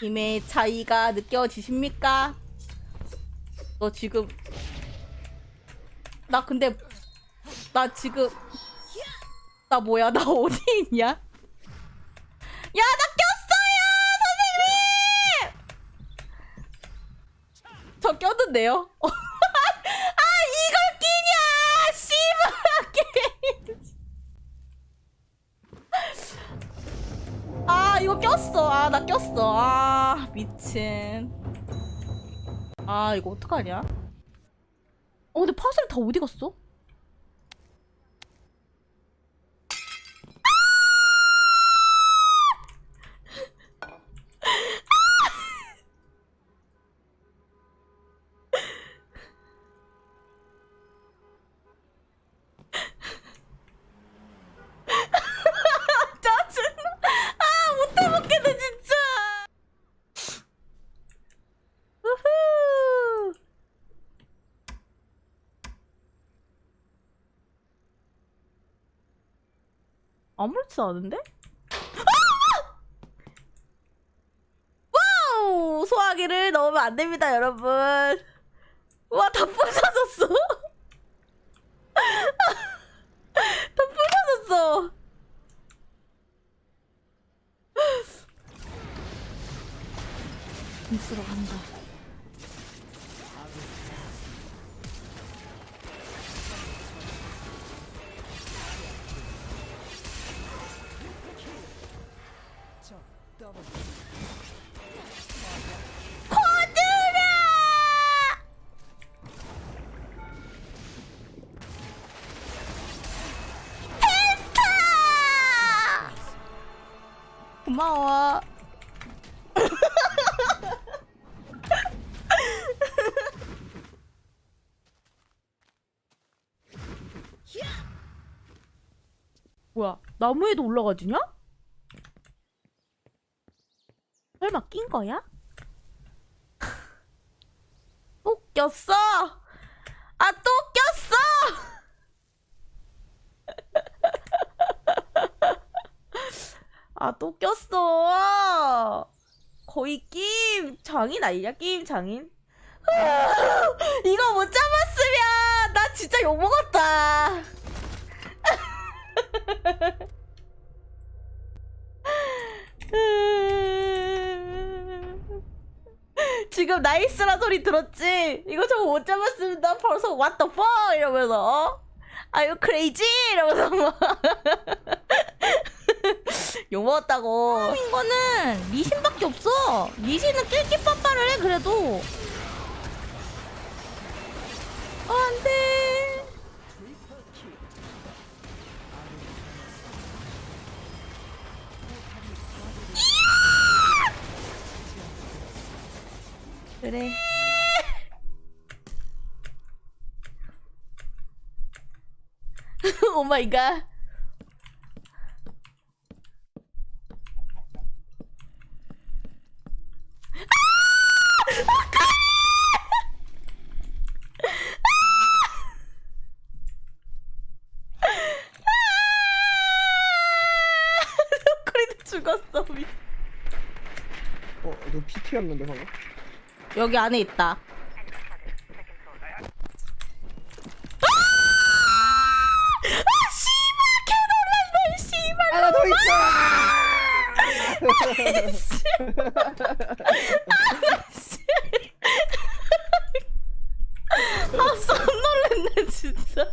힘의 차이가 느껴지십니까? 너 지금 나 근데 나 지금 나 뭐야 나 어디 있냐? 야 나 꼈어요 선생님! 저 꼈는데요? 아 이걸 끼냐 씨발 게임 아 이거 꼈어. 아 나 꼈어. 아 미친. 아 이거 어떡하냐? 어 근데 파슬 다 어디 갔어? 짜증 아 못해 먹겠네 진짜 우후 아무렇지도 않은데? 와우! 소화기를 넣으면 안 됩니다, 여러분. 와, 다 부서졌어. 다 부서졌어. 미스로 간다. 고마워. 뭐야? 나무에도 올라가지냐? 설마 낀 거야? 또 꼈어! 아, 또 꼈어! 아, 또 꼈어! 거의 게임 장인 아니냐? 게임 장인? 이거 못 잡았으면 나 진짜 욕먹었다! 지금 나이스라 소리 들었지? 이거 저거 못 잡았으면 나 벌써 what the fuck 이러면서 어? Are you crazy? 이러면서 막 욕먹었다고. 이거는 리신밖에 없어. 리신은 낄끼빠빠를 해 그래도. 어, 안 돼. 그래. 오 마이 갓 죽었어 미. 어, 너 PT였는데 방금? 여기 안에 있다. 아! 아, 하나 더 있어! 아, 아씨. 아썸 놀랬네 진짜.